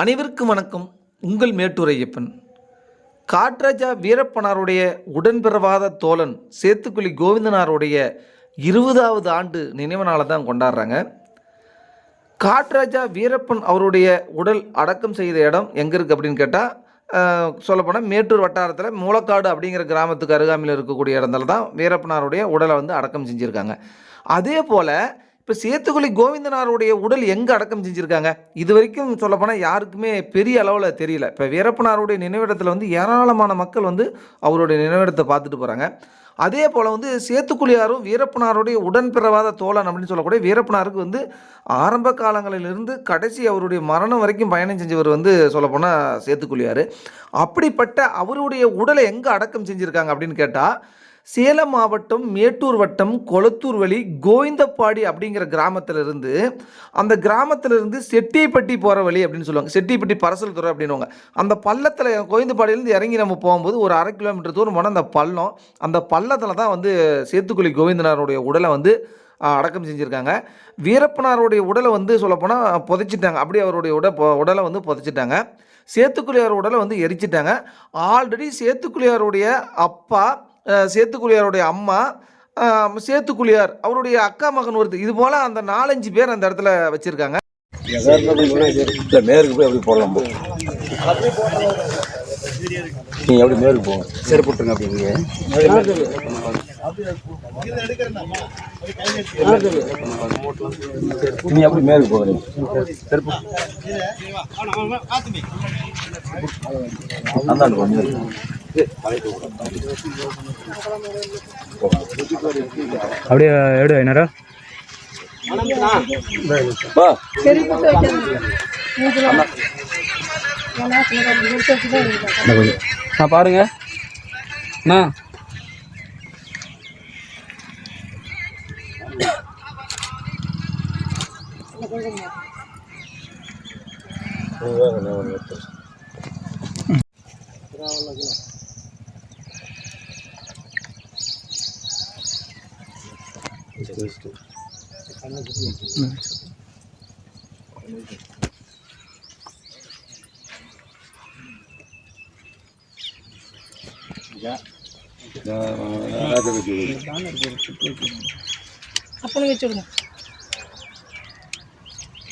அனைவருக்கும் வணக்கம். உங்கள் மேட்டூர் ஐயப்பன். காட்ராஜா வீரப்பனாருடைய உடன்பிறவாத தோழன் சேத்துக்குழி கோவிந்தனாருடைய இருபதாவது ஆண்டு நினைவு நாளை தான் கொண்டாடுறாங்க. காட்ராஜா வீரப்பன் அவருடைய உடல் அடக்கம் செய்த இடம் எங்கே இருக்குது அப்படின்னு கேட்டால் சொல்லப்போனால் மேட்டூர் வட்டாரத்தில் மூலக்காடு அப்படிங்கிற கிராமத்துக்கு அருகாமையில் இருக்கக்கூடிய இடத்துல தான் வீரப்பனாருடைய உடலை வந்து அடக்கம் செஞ்சுருக்காங்க. அதே போல் இப்போ சேத்துக்குழி கோவிந்தனாருடைய உடல் எங்கே அடக்கம் செஞ்சுருக்காங்க? இது வரைக்கும் சொல்லப்போனால் யாருக்குமே பெரிய அளவில் தெரியல. இப்போ வீரப்பனாருடைய நினைவிடத்தில் வந்து ஏராளமான மக்கள் வந்து அவருடைய நினைவிடத்தை பார்த்துட்டு போகிறாங்க அதே போல் வந்து சேத்துக்குழியாரும் வீரப்பனாருடைய உடன்பிறவாத தோழன் அப்படின்னு சொல்லக்கூடிய வீரப்பனாருக்கு வந்து ஆரம்ப காலங்களிலிருந்து கடைசி அவருடைய மரணம் வரைக்கும் பயணம் செஞ்சவர் வந்து சொல்லப்போனால் சேத்துக்குழியார். அப்படிப்பட்ட அவருடைய உடலை எங்கே அடக்கம் செஞ்சுருக்காங்க அப்படின்னு கேட்டால் சேலம் மாவட்டம் மேட்டூர் வட்டம் கொளத்தூர் வழி கோவிந்தப்பாடி அப்படிங்கிற கிராமத்திலிருந்து அந்த கிராமத்திலிருந்து செட்டிப்பட்டி போகிற வழி அப்படின்னு சொல்லுவாங்க. செட்டிப்பட்டி பரசல் துறை அப்படின்னுவாங்க. அந்த பள்ளத்தில் கோவிந்தப்பாடியிலேருந்து இறங்கி நம்ம போகும்போது ஒரு அரை கிலோமீட்டர் தூரம் போனால் அந்த பள்ளம் அந்த பள்ளத்தில் தான் வந்து சேத்துக்குழி கோவிந்தனாருடைய உடலை வந்து அடக்கம் செஞ்சுருக்காங்க. வீரப்பனாருடைய உடலை வந்து சொல்லப்போனால் புதைச்சிட்டாங்க. அப்படியே அவருடைய உட உடலை வந்து புதைச்சிட்டாங்க. சேத்துக்குழியார் உடலை வந்து எரிச்சிட்டாங்க. ஆல்ரெடி சேத்துக்குழியாருடைய அப்பா சேத்துக்குழியாருடைய அம்மா சேத்துக்குழியார் அவருடைய அக்கா மகன் ஒருத்தர் இது போல் அந்த நாலஞ்சு பேர் அந்த இடத்துல வச்சுருக்காங்க. மேற்கு போய் அப்படி போடலாம் போ. நீங்கள் எப்படி மேற்கு போங்க. சரி போட்டுருங்க அப்படி நீ எப்படி மேற்கு போங்க அந்தாண்டு அப்படியே எடு ஐநூறு பா நான் பாருங்க. அண்ணா. ଆପଣଙ୍କୁ ଚଳିବ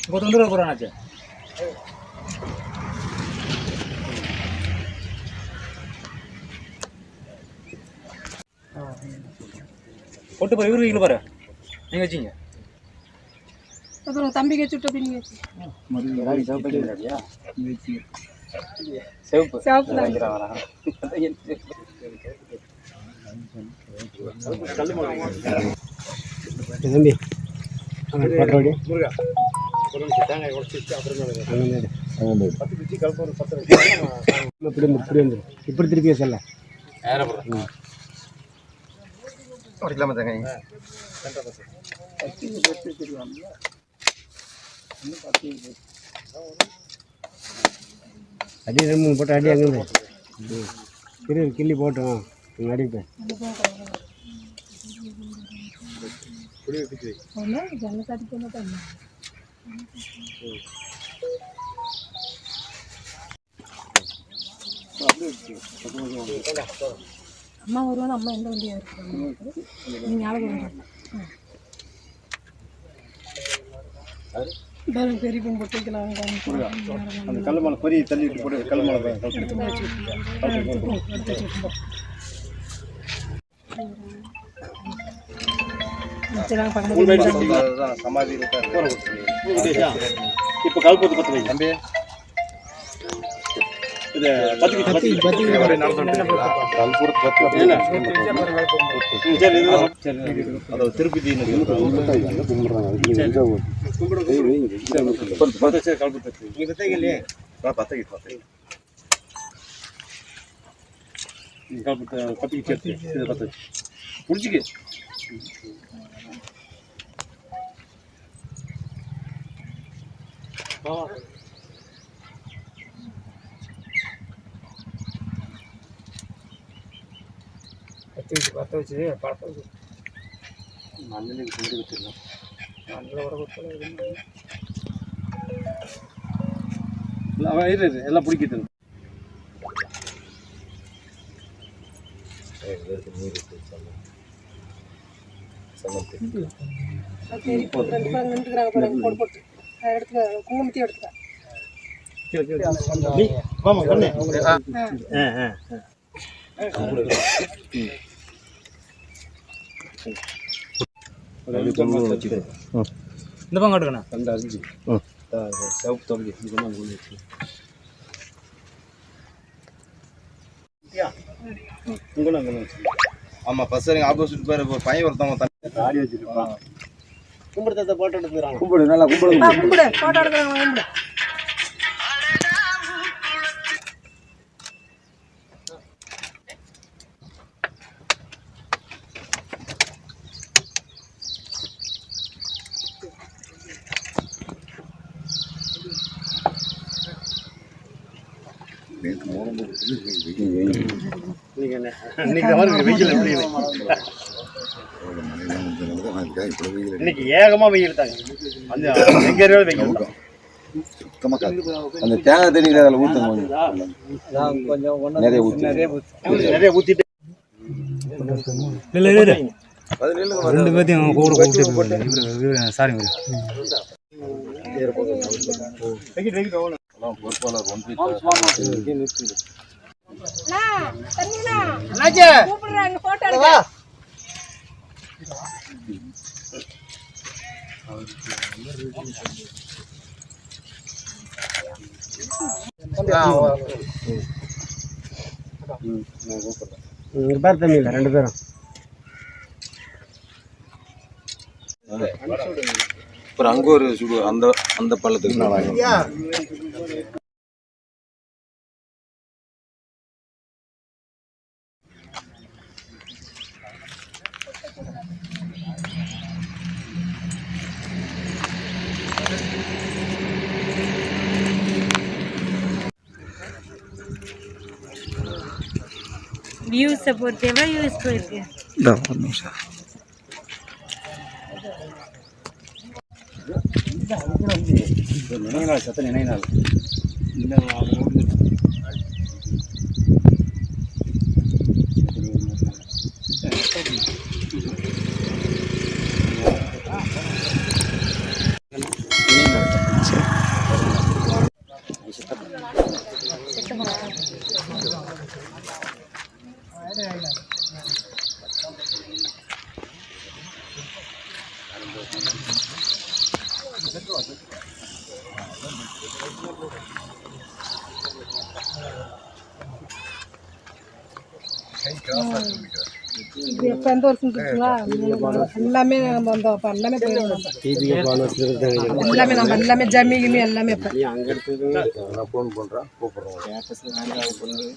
గోతందరూ కూడా నాకే ಕೊಟ್ಟು ಬರ ಇವ್ರು ಇಲ್ಲ ಬರ நீங்கள் வச்சிங்க. அப்புறம் தம்பிக்கு வச்சுட்டு அப்படி நீங்கள் சிவப்பு. சிவப்பு தான். தம்பி பட்டரோடி இப்படி வந்து இப்படி வந்துடும் இப்படி திருப்பி சொல்ல அடிக்கலாமா தங்க அடி ரெண்டு போட்டு அடி அங்கே இரு கிள்ளி போட்டோம் அடிப்பேன் போன அம்மா வருவாங்க அம்மா எந்த வண்டியாக இருக்காங்க நீங்கள் ஞாபகம். பாருங்க, பெரிய அந்த கல் மேலே பொறி தள்ளிட்டு போட்டு கல் மேலே சமாதி இப்போ கல்பத்து பத்து வை தம்பி இது பத்து பத்து பத்து கல்புரத்து பத்து சரி. இதுதான் சரி அது திருப்பதி பத்து சரி கல்புரத்து நீ பத்தங்க இல்லையே பத்தகி பத்தகி. கல்புரத்து பத்துக்கு சேர்த்து. இது பத்து முடிச்சுக்கு பத்து வச்சு பத்து வச்சு பழத்த வச்சு மண்ணில் கும்பிடு வச்சிருக்கோம் நல்ல இரு இரு, எல்லாம் பிடிக்கிட்டு பாருங்க போட்டு போட்டு அதை எடுத்துக்க குங்குமத்தையும் எடுத்துக்க ஆமா பண்ணு இந்த பக்கம் காட்டுக்கண்ணா கண்டு அரிஞ்சு. சிவப்பு தம்பி இதெல்லாம் கொண்டு வச்சு. ஆப்போசிட் பேர் ஒரு பையன் ஒருத்தவங்க தண்ணி ஆடி வச்சிருப்பான். கும்பிடுறத போட்டோ எடுத்துக்கிறாங்க. கும்பிடு நல்லா கும்பிடு. கும்பிடு ஃபோட்டோ எடுக்கிறாங்க கும்பிடு. இன்னைக்கு என்ன இன்னைக்கு அவருக்கு வெயில் தாங்க. அந்த எங்க வெயில் அந்த தேங்காய் தண்ணி அதில் ஊற்றுங்க கொஞ்சம். நிறைய ஊற்றி நிறைய இல்லை ரெண்டு பேர்த்தையும் கூட கூப்பிட்டு சாரி பொறுப்பாளர் ஒன்றி கூப்பிடுறாங்க ஃபோட்டோ எடுக்க இங்க பேர் தம்பி இல்லை ரெண்டு பேரும். அப்புறம் அங்கே ஒரு சுடு அந்த அந்த பள்ளத்துக்கு நான் வாங்கினேன் வியூஸை பொறுத்து எவ்வளோ வியூஸ் போயிருக்கு நினைவு நாள் சத்த நினைவு நாள் இது எப்போ எந்த வருஷம் இருக்குங்களா எல்லாமே நம்ம அந்த அப்போ எல்லாமே போயிடும் எல்லாமே நம்ம எல்லாமே ஜம்மி கிம்மி எல்லாமே இப்போ. அங்கே அங்க ஃபோன் பண்ணுறேன் கூப்பிட்றேன்